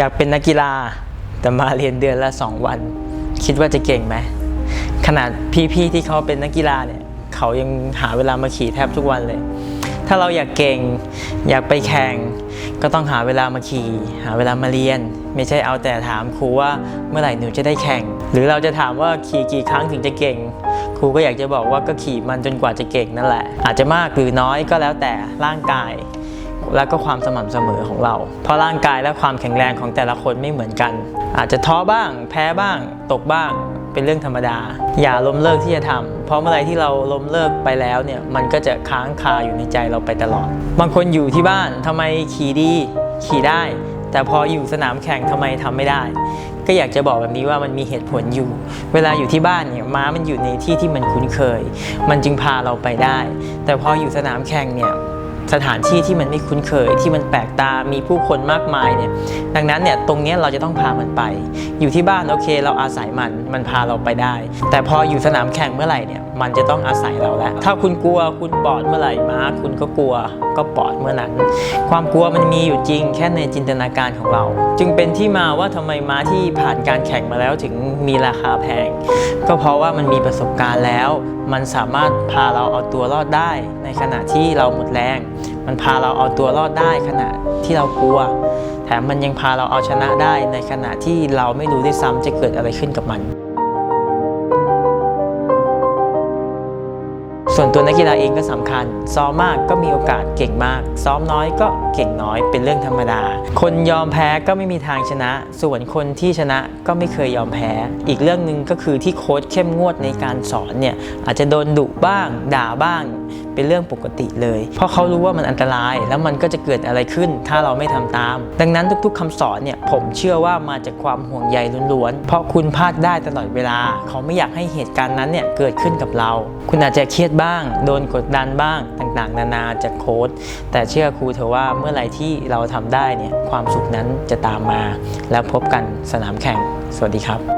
อยากเป็นนักกีฬาแต่มาเรียนเดือนละ 2 วัน คิดว่าจะเก่งไหมขนาดพี่ๆที่เขาเป็นนักกีฬาเนี่ยเขายังหาเวลามาขี่แทบทุกวันเลย ถ้าเราอยากเก่ง อยากไปแข่งก็ต้องหาเวลามาขี่ หาเวลามาเรียน ไม่ใช่เอาแต่ถามครูว่าเมื่อไหร่หนูจะได้แข่ง หรือเราจะถามว่าขี่กี่ครั้งถึงจะเก่ง ครูก็อยากจะบอกว่าก็ขี่มันจนกว่าจะเก่งนั่นแหละ อาจจะมากหรือน้อยก็แล้วแต่ร่างกาย แล้วก็ความสม่ำเสมอของเรา เพราะร่างกายและความแข็งแรงของแต่ละคนไม่เหมือนกัน อาจจะท้อบ้าง แพ้บ้าง ตกบ้าง เป็นเรื่องธรรมดา อย่าล้มเลิกที่จะทำเพราะเมื่อไรที่เราล้มเลิกไปแล้วเนี่ยมันก็จะค้างคาอยู่ในใจเราไปตลอด บางคนอยู่ที่บ้านทำไมขี่ดี ขี่ได้ แต่พออยู่สนามแข่งทำไมทำไม่ได้ก็อยากจะบอกแบบนี้ว่ามันมีเหตุผลอยู่ เวลาอยู่ที่บ้านเนี่ยม้ามันอยู่ในที่ที่มันคุ้นเคย มันจึงพาเราไปได้ แต่พออยู่สนามแข่งเนี่ย สถานที่ที่มันไม่คุ้นเคย ที่มันแปลกตา มีผู้คนมากมายเนี่ย ดังนั้นเนี่ยตรงนี้เราจะต้องพามันไป อยู่ที่บ้านโอเค เราอาศัยมัน มันพาเราไปได้ แต่พออยู่สนามแข่งเมื่อไหร่เนี่ย มันจะต้องอาศัยเราแล้ว ถ้าคุณกลัวคุณปลอดเมื่อไหร่มาคุณก็กลัวก็ปลอดเมื่อนั้น ความกลัวมันมีอยู่จริงแค่ในจินตนาการของเรา จึงเป็นที่มาว่าทำไมม้าที่ผ่านการแข่งมาแล้วถึงมีราคาแพง ก็เพราะว่ามันมีประสบการณ์แล้ว มันสามารถพาเราเอาตัวรอดได้ ในขณะที่เราหมดแรง มันพาเราเอาตัวรอดได้ขณะที่เรากลัวแถมมันยังพาเราเอาชนะได้ในขณะที่เราไม่รู้ด้วยซ้ำจะเกิดอะไรขึ้นกับมัน ส่วนตัวนักกีฬาเองก็สำคัญ ซ้อมมากก็มีโอกาสเก่งมาก ซ้อมน้อยก็เก่งน้อยเป็นเรื่องธรรมดา คนยอมแพ้ก็ไม่มีทางชนะ ส่วนคนที่ชนะก็ไม่เคยยอมแพ้ อีกเรื่องหนึ่งก็คือที่โค้ชเข้มงวดในการสอนเนี่ยอาจจะโดนดุบ้าง ด่าบ้าง เป็นเรื่องปกติเลย เพราะเขารู้ว่ามันอันตรายแล้วมันก็จะเกิดอะไรขึ้น ถ้าเราไม่ทำตาม ดังนั้นทุกๆคำสอนเนี่ยผมเชื่อว่ามาจากความห่วงใยล้วนๆ เพราะคุณพลาดได้ตลอดเวลา เขาไม่อยากให้เหตุการณ์นั้นเนี่ยเกิดขึ้นกับเรา คุณอาจจะเครียดบ้างโดนกดดันบ้างต่างๆ นานาจากโค้ดแต่เชื่อครูเถอะว่าเมื่อไหร่ที่เราทำได้เนี่ยความสุขนั้นจะตามมา แล้วพบกันสนามแข่ง สวัสดีครับ